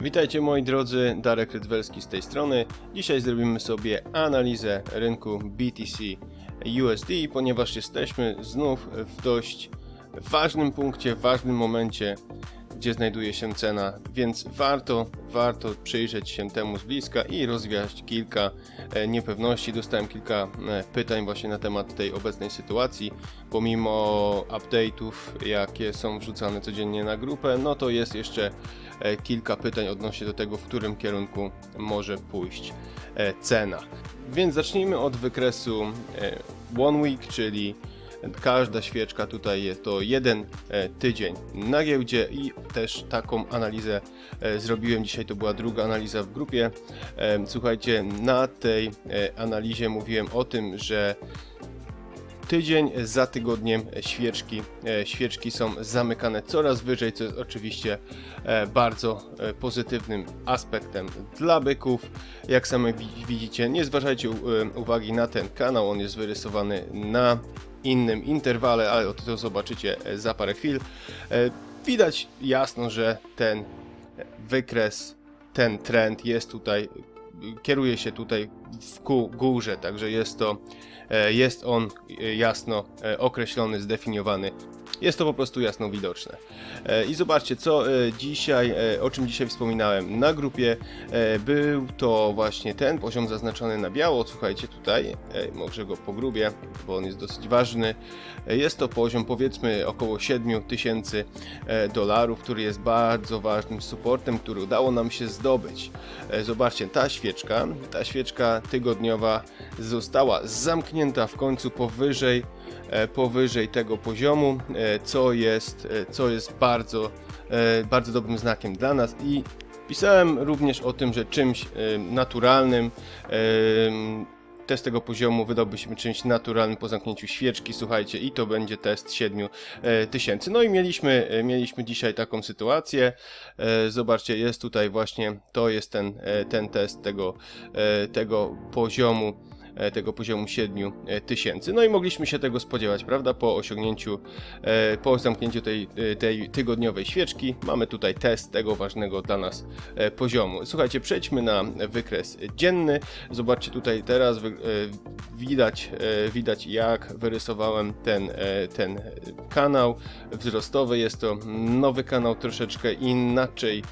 Witajcie moi drodzy, Darek Rydwelski z tej strony. Dzisiaj zrobimy sobie analizę rynku BTC USD, ponieważ jesteśmy znów w dość ważnym punkcie, ważnym momencie, gdzie znajduje się cena, więc warto, warto przyjrzeć się temu z bliska i rozwiać kilka e, niepewności. Dostałem kilka e, pytań właśnie na temat tej obecnej sytuacji. Pomimo update'ów, jakie są wrzucane codziennie na grupę, no to jest jeszcze e, kilka pytań odnośnie do tego, w którym kierunku może pójść cena. Więc zacznijmy od wykresu One Week, czyli każda świeczka tutaj jest to jeden e, tydzień na giełdzie i też taką analizę e, zrobiłem dzisiaj, to była druga analiza w grupie. E, Słuchajcie, na tej analizie mówiłem o tym, że tydzień za tygodniem świeczki, e, świeczki są zamykane coraz wyżej, co jest oczywiście e, bardzo e, pozytywnym aspektem dla byków. Jak sami wi- widzicie, nie zważajcie u- e, uwagi na ten kanał, on jest wyrysowany na innym interwale, ale to zobaczycie za parę chwil. Widać jasno, że ten wykres, ten trend jest tutaj, kieruje się tutaj w ku górze, także jest to, e, jest on e, jasno e, określony, zdefiniowany. Jest to po prostu jasno widoczne. E, I zobaczcie, co e, dzisiaj, e, o czym dzisiaj wspominałem na grupie. Był to właśnie ten poziom zaznaczony na biało. Słuchajcie, tutaj, może go pogrubię, bo on jest dosyć ważny. Jest to poziom powiedzmy około 7 tysięcy e, dolarów, który jest bardzo ważnym supportem, który udało nam się zdobyć. Zobaczcie, ta świeczka, ta świeczka tygodniowa została zamknięta w końcu powyżej, powyżej tego poziomu, co jest, e, co jest bardzo, e, bardzo dobrym znakiem dla nas i pisałem również o tym, że czymś e, naturalnym test tego poziomu wydałby się czymś naturalnym po zamknięciu świeczki, słuchajcie, i to będzie test 7 e, tysięcy. No i mieliśmy, e, mieliśmy dzisiaj taką sytuację. E, Zobaczcie, jest tutaj właśnie, to jest ten, e, ten test tego, e, tego poziomu e, tego poziomu 7 tysięcy. No i mogliśmy się tego spodziewać, prawda? Po osiągnięciu, e, po zamknięciu tej, e, tej tygodniowej świeczki mamy tutaj test tego ważnego dla nas e, poziomu. Słuchajcie, przejdźmy na wykres dzienny. Zobaczcie tutaj teraz e, widać, e, widać jak wyrysowałem ten, e, ten kanał wzrostowy. Jest to nowy kanał, troszeczkę inaczej e,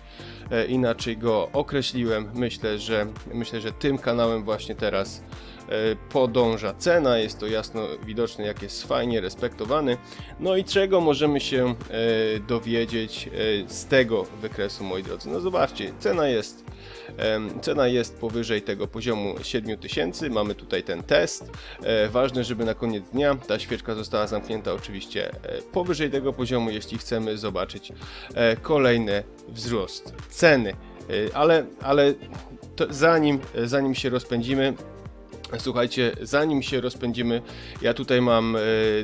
inaczej go określiłem. Myślę, że myślę, że tym kanałem właśnie teraz e, podąża cena. Jest to jasno widoczne, jak jest fajnie respektowany. No i czego możemy się e, dowiedzieć e, z tego wykresu, moi drodzy? No zobaczcie, cena jest cena jest powyżej tego poziomu 7000. Mamy tutaj ten test. E, Ważne, żeby na koniec dnia ta świeczka została zamknięta oczywiście e, powyżej tego poziomu, jeśli chcemy zobaczyć e, kolejny wzrost ceny. Ale, ale zanim, zanim się rozpędzimy, Słuchajcie, zanim się rozpędzimy, ja tutaj mam e,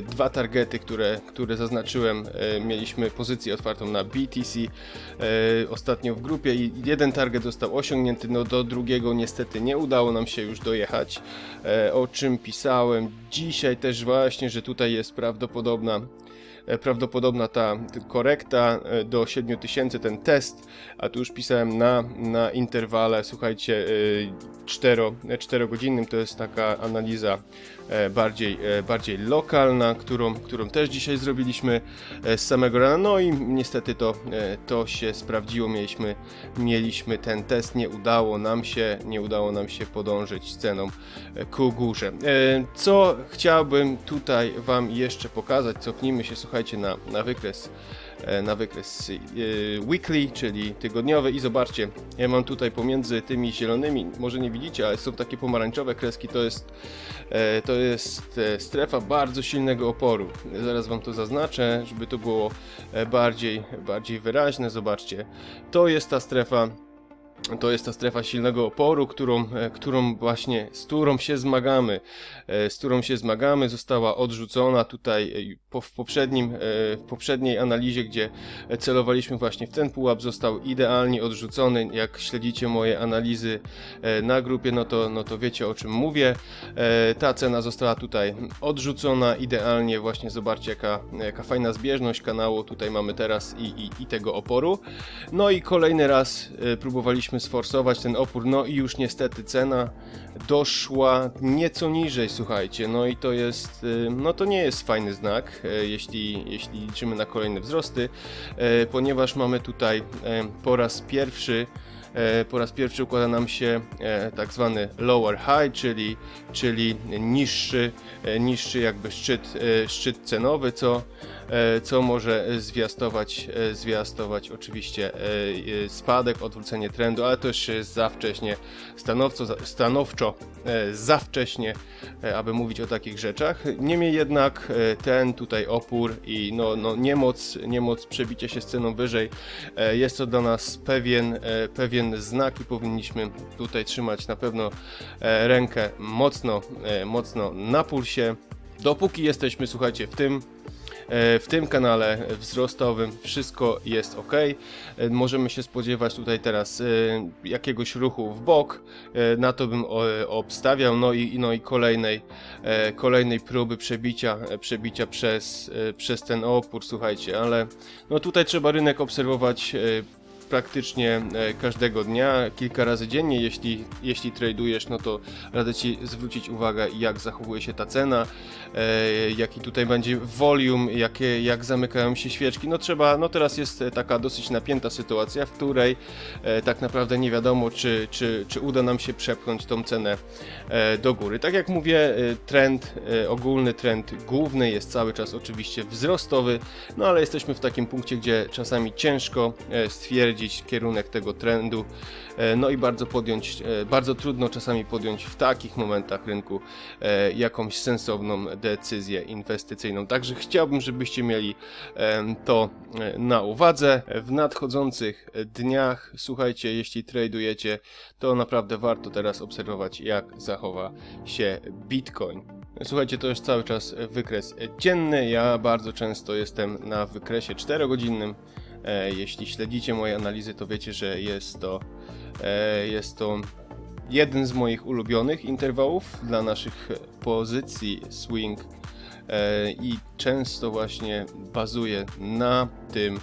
dwa targety, które, które zaznaczyłem. E, mieliśmy pozycję otwartą na BTC e, ostatnio w grupie i jeden target został osiągnięty, no do drugiego niestety nie udało nam się już dojechać, o czym pisałem dzisiaj też właśnie, że tutaj jest prawdopodobna prawdopodobna ta korekta do 7000, ten test, a tu już pisałem na, na interwale, słuchajcie, 4, godzinnym, to jest taka analiza e, bardziej, e, bardziej lokalna, którą, którą też dzisiaj zrobiliśmy e, z samego rana, no i niestety to, e, to się sprawdziło, mieliśmy, mieliśmy ten test, nie udało nam się, nie udało nam się podążyć ceną e, ku górze. E, Co chciałbym tutaj Wam jeszcze pokazać, cofnijmy się, słuchajcie, na, na wykres e, na wykres e, weekly, czyli tygodniowy i zobaczcie, ja mam tutaj pomiędzy tymi zielonymi, może nie widzicie, ale są takie pomarańczowe kreski, to jest, e, to jest e, strefa bardzo silnego oporu. Zaraz wam to zaznaczę, żeby to było e, bardziej, bardziej wyraźne, zobaczcie. To jest ta strefa to jest ta strefa silnego oporu, którą, e, którą właśnie, z którą się zmagamy, e, z którą się zmagamy, została odrzucona tutaj e, w, poprzednim, w poprzedniej analizie, gdzie celowaliśmy właśnie w ten pułap, został idealnie odrzucony. Jak śledzicie moje analizy na grupie, no to, no to wiecie o czym mówię. Ta cena została tutaj odrzucona idealnie, właśnie zobaczcie jaka, jaka fajna zbieżność kanału tutaj mamy teraz i, i, i tego oporu. No i kolejny raz e, próbowaliśmy sforsować ten opór, no i już niestety cena doszła nieco niżej, słuchajcie, no i to jest, e, no to nie jest fajny znak, e, jeśli, jeśli liczymy na kolejne wzrosty, e, ponieważ mamy tutaj po raz pierwszy po raz pierwszy układa nam się e, tak zwany lower high, czyli, czyli niższy, e, niższy jakby szczyt, e, szczyt cenowy, co, e, co może zwiastować, e, zwiastować oczywiście e, e, spadek, odwrócenie trendu, ale to jeszcze jest za wcześnie, stanowco, stanowczo e, za wcześnie, e, aby mówić o takich rzeczach. Niemniej jednak e, ten tutaj opór i no, no niemoc, niemoc przebicia się z ceną wyżej e, jest to dla nas pewien, e, pewien znak i powinniśmy tutaj trzymać na pewno e, rękę mocno, e, mocno na pulsie. Dopóki jesteśmy, słuchajcie, w tym E, w tym kanale wzrostowym wszystko jest ok. Możemy się spodziewać tutaj teraz jakiegoś ruchu w bok. Na to bym obstawiał. No i, no i kolejnej, kolejnej próby przebicia, przebicia przez, przez ten opór, słuchajcie, ale no tutaj trzeba rynek obserwować. Praktycznie e, każdego dnia, kilka razy dziennie. Jeśli, jeśli tradujesz, no to radzę Ci zwrócić uwagę, jak zachowuje się ta cena, e, jaki tutaj będzie volume, jakie, jak zamykają się świeczki. No trzeba, no teraz jest e, taka dosyć napięta sytuacja, w której tak naprawdę nie wiadomo, czy, czy, czy uda nam się przepchnąć tą cenę do góry. Tak jak mówię, trend, ogólny trend główny jest cały czas oczywiście wzrostowy, no ale jesteśmy w takim punkcie, gdzie czasami ciężko e, kierunek tego trendu, e, no i bardzo podjąć, e, bardzo trudno czasami podjąć w takich momentach rynku e, jakąś sensowną decyzję inwestycyjną. Także chciałbym, żebyście mieli to na uwadze. W nadchodzących dniach, słuchajcie, jeśli tradujecie, to naprawdę warto teraz obserwować, jak zachowa się Bitcoin. Słuchajcie, to jest cały czas wykres dzienny. Ja bardzo często jestem na wykresie 4-godzinnym. E, Jeśli śledzicie moje analizy, to wiecie, że jest to, e, jest to jeden z moich ulubionych interwałów dla naszych pozycji swing e, i często właśnie bazuję na tym,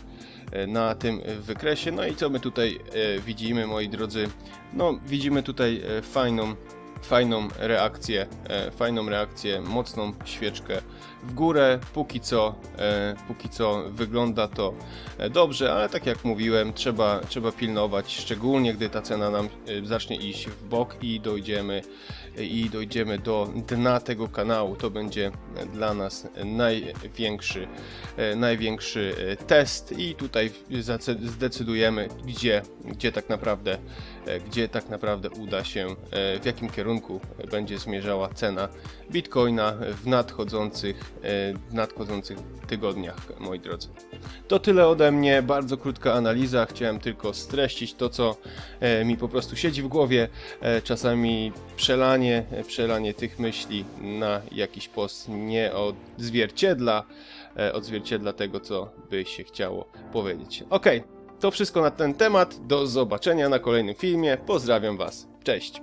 na tym wykresie. No i co my tutaj widzimy, moi drodzy? No, widzimy tutaj fajną, fajną reakcję, e, fajną reakcję, mocną świeczkę w górę. Póki co, e, póki co wygląda to e, dobrze, ale tak jak mówiłem, trzeba, trzeba pilnować, szczególnie gdy ta cena nam zacznie iść w bok i dojdziemy i dojdziemy do dna tego kanału. To będzie dla nas największy, największy test i tutaj zdecydujemy, gdzie, gdzie tak naprawdę, e, gdzie tak naprawdę uda się, e, w jakim kierunku będzie zmierzała cena Bitcoina w nadchodzących, e, w nadchodzących tygodniach, moi drodzy. To tyle ode mnie, bardzo krótka analiza. Chciałem tylko streścić to, co mi po prostu siedzi w głowie. Czasami przelanie, przelanie tych myśli na jakiś post nie odzwierciedla, odzwierciedla tego, co by się chciało powiedzieć. Ok, to wszystko na ten temat. Do zobaczenia na kolejnym filmie. Pozdrawiam Was. Cześć.